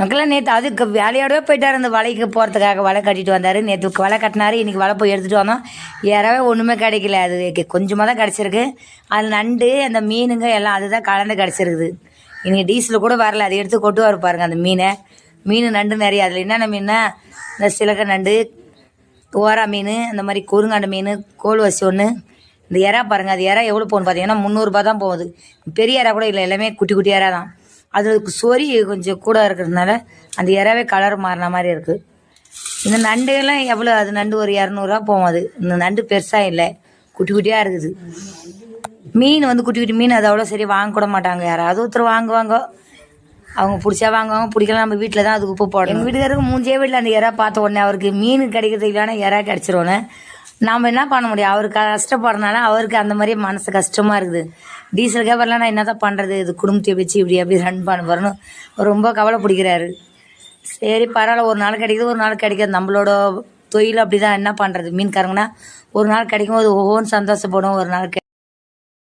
மக்களாம் நேற்று அதுக்கு வேலையோடவே போயிட்டார் அந்த வலைக்கு போகிறதுக்காக வலை கட்டிட்டு வந்தார். நேற்று வலை கட்டினார் இன்றைக்கி வலை போய் எடுத்துகிட்டு வந்தோம். ஏறவே ஒன்றுமே கிடைக்கல. அது கொஞ்சமாக தான் கிடச்சிருக்கு. அது நண்டு அந்த மீனுங்க எல்லாம் அதுதான் கலந்து கிடச்சிருக்குது. இன்றைக்கி டீசல் கூட வரல. அதை எடுத்து கொட்டுவார் பாருங்க அந்த மீனை. மீன் நண்டு நிறைய. அதில் என்னென்ன மீன்னா இந்த சிலக்க நண்டு ஓரா மீன் இந்த மாதிரி குறுங்காண்ட மீன் கோல்வசி ஒன்று இந்த இறா பாருங்கள் அது இறா எவ்வளோ போகணும் பார்த்தீங்கன்னா முந்நூறுரூபா தான் போகுது. பெரிய இறா கூட இல்லை எல்லாமே குட்டி குட்டி இறா தான் அதுக்கு சொறி கொஞ்சம் கூட இருக்கிறதுனால அந்த இறாவே கலர் மாறின மாதிரி இருக்குது இந்த நண்டுலாம் எவ்வளோ அது நண்டு ஒரு இரநூறுவா போகும் அது. இந்த நண்டு பெருசாக இல்லை. குட்டி குட்டியாக இருக்குது. மீன் வந்து குட்டி குட்டி மீன் அது அவ்வளோ சரி வாங்க கூட மாட்டாங்க யாராவது. ஒருத்தர் வாங்குவாங்க. அவங்க பிடிச்சா வாங்குவாங்க பிடிக்கலாம் நம்ம வீட்டில் தான் அதுக்கு உப்பு போடணும். எங்கள் வீட்டுக்காரருக்கு மூஞ்சே வீட்டில் அந்த இறா பார்த்த உடனே அவருக்கு மீன் கிடைக்கிறது இல்லைன்னா இறா கிடச்சிருவோன்னு நாம் என்ன பண்ண முடியும்? அவர் கஷ்டப்படுறதுனால அவருக்கு அந்த மாதிரி மனசு கஷ்டமாக இருக்குது. டீசல் வரல நான் என்ன தான் பண்ணுறது இது குடும்பத்தை வச்சு இப்படி அப்படி ரன் பண்ண போகிறேன்னு ரொம்ப கவலை பிடிக்கிறாரு. சரி பரவாயில்ல ஒரு நாள் கிடைக்குது ஒரு நாள் கிடைக்காது. நம்மளோட தொழில் அப்படி தான் என்ன பண்ணுறது மீன்காரங்கன்னா ஒரு நாள் கிடைக்கும் போது ஒவ்வொன்று சந்தோஷப்படும் ஒரு நாள்